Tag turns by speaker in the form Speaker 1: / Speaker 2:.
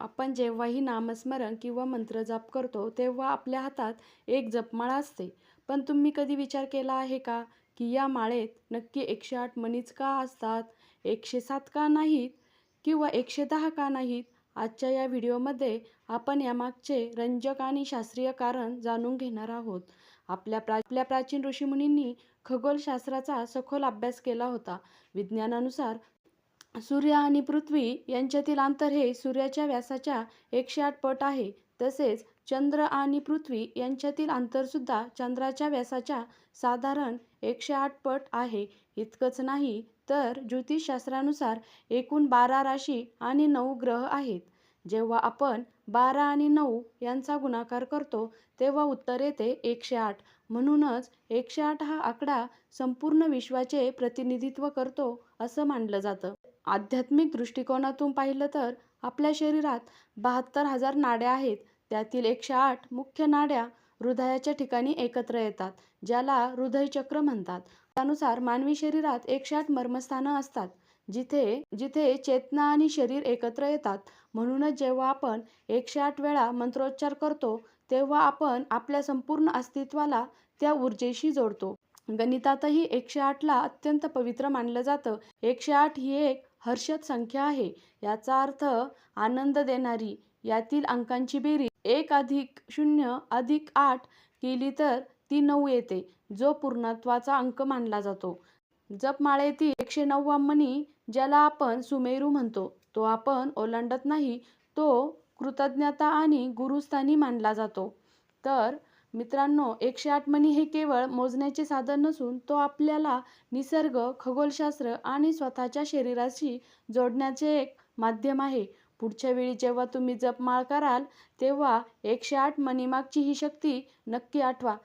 Speaker 1: आपण जेव्हाही नामस्मरण किंवा मंत्रजाप करतो तेव्हा आपल्या हातात एक जपमाळा असते. पण तुम्ही कधी विचार केला आहे का? की या माळेत नक्की एकशे आठ मणीच का असतात? एकशे सात का नाहीत? किंवा एकशे दहा का नाहीत? आजच्या या व्हिडिओमध्ये आपण यामागचे रंजक आणि शास्त्रीय कारण जाणून घेणार आहोत. आपल्या प्रा आपल्या प्राचीन ऋषीमुनींनी खगोलशास्त्राचा सखोल अभ्यास केला होता. विज्ञानानुसार सूर्य आणि पृथ्वी यांच्यातील अंतर हे सूर्याच्या व्यासाच्या एकशे आठ पट आहे. तसेच चंद्र आणि पृथ्वी यांच्यातील अंतरसुद्धा चंद्राच्या व्यासाच्या साधारण एकशे आठ पट आहे. इतकंच नाही तर ज्योतिषशास्त्रानुसार एकूण बारा राशी आणि नऊ ग्रह आहेत. जेव्हा आपण बारा आणि नऊ यांचा गुणाकार करतो तेव्हा उत्तर येते एकशे आठ. म्हणूनच एकशे आठ हा आकडा संपूर्ण विश्वाचे प्रतिनिधित्व करतो असं मानलं जातं. आध्यात्मिक दृष्टिकोनातून पाहिलं तर आपल्या शरीरात बहात्तर हजार नाड्या आहेत. त्यातील एकशे आठ मुख्य नाड्या हृदयाच्या ठिकाणी एकत्र येतात ज्याला हृदयचक्र म्हणतात. त्यानुसार मानवी शरीरात एकशे आठ मर्मस्थानं असतात जिथे जिथे चेतना आणि शरीर एकत्र येतात. म्हणूनच जेव्हा आपण एकशे आठ वेळा मंत्रोच्चार करतो तेव्हा आपण आपल्या संपूर्ण अस्तित्वाला त्या ऊर्जेशी जोडतो. गणितातही एकशे आठला अत्यंत पवित्र मानलं जातं. एकशे आठ ही एक हर्षद संख्या आहे. याचा अर्थ आनंद देणारी. यातील अंकांची बेरीज एक अधिक शून्य अधिक आठ केली तर ती नऊ येते जो पूर्णत्वाचा अंक मानला जातो. जपमाळेतील एकशे नववा मणी ज्याला आपण सुमेरू म्हणतो तो आपण ओलांडत नाही तो कृतज्ञता आणि गुरुस्थानी मानला जातो. तर मित्रांनो एकशे आठ मणी हे केवळ मोजण्याचे साधन नसून तो आपल्याला निसर्ग खगोलशास्त्र आणि स्वतःच्या शरीराशी जोडण्याचे एक माध्यम आहे. पुढच्या वेळी जेव्हा तुम्ही जपमाळ कराल तेव्हा एकशे आठ मणीमागची ही शक्ती नक्की आठवा.